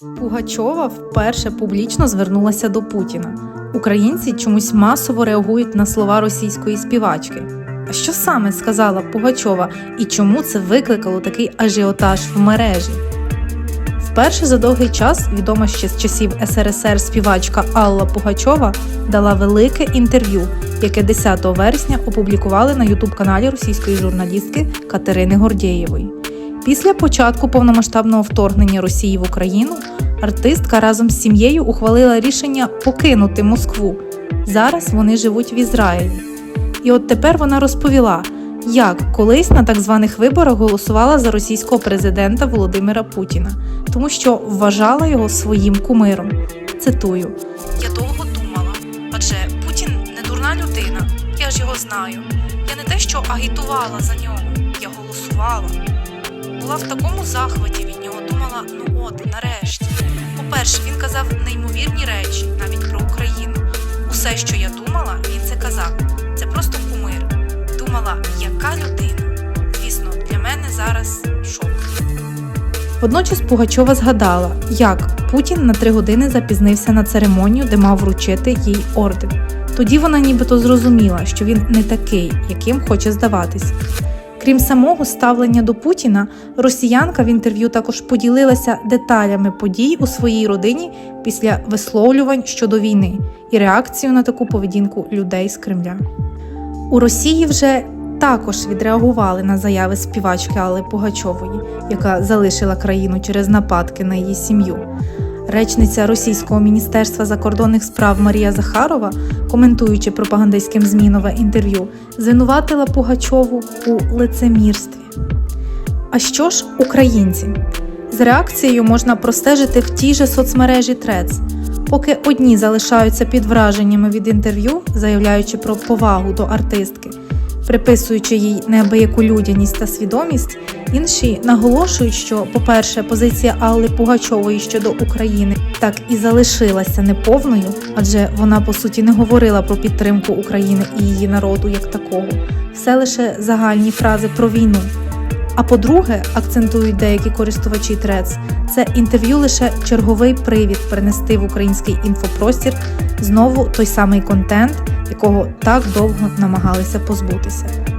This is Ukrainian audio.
Пугачова вперше публічно звернулася до Путіна. Українці чомусь масово реагують на слова російської співачки. А що саме сказала Пугачова і чому це викликало такий ажіотаж в мережі? Вперше за довгий час, відома ще з часів СРСР співачка Алла Пугачова дала велике інтерв'ю, яке 10 вересня опублікували на ютуб-каналі російської журналістки Катерини Гордєєвої. Після початку повномасштабного вторгнення Росії в Україну артистка разом з сім'єю ухвалила рішення покинути Москву. Зараз вони живуть в Ізраїлі. І от тепер вона розповіла, як колись на так званих виборах голосувала за російського президента Володимира Путіна, тому що вважала його своїм кумиром. Цитую: Я довго думала, адже Путін не дурна людина, я ж його знаю. Я не те, що агітувала за нього, я голосувала. Була в такому захваті від нього, думала, ну от, нарешті. По-перше, він казав неймовірні речі, навіть про Україну. Усе, що я думала, він це казав. Це просто кумир. Думала, яка людина. Звісно, для мене зараз шок. Водночас Пугачова згадала, як Путін на три години запізнився на церемонію, де мав вручити їй орден. Тоді вона нібито зрозуміла, що він не такий, яким хоче здаватись. Крім самого ставлення до Путіна, росіянка в інтерв'ю також поділилася деталями подій у своїй родині після висловлювань щодо війни і реакцію на таку поведінку людей з Кремля. У Росії вже також відреагували на заяви співачки Алли Пугачової, яка залишила країну через нападки на її сім'ю. Речниця Російського міністерства закордонних справ Марія Захарова, коментуючи пропагандистським ЗМІ нове інтерв'ю, звинуватила Пугачову у лицемірстві. А що ж українці? З реакцією можна простежити в тій же соцмережі Трец. Поки одні залишаються під враженнями від інтерв'ю, заявляючи про повагу до артистки, приписуючи їй неабияку людяність та свідомість, інші наголошують, що, по-перше, позиція Алли Пугачової щодо України так і залишилася неповною, адже вона по суті не говорила про підтримку України і її народу як такого, все лише загальні фрази про війну. А по-друге, акцентують деякі користувачі Трец, це інтерв'ю лише черговий привід принести в український інфопростір знову той самий контент, якого так довго намагалися позбутися.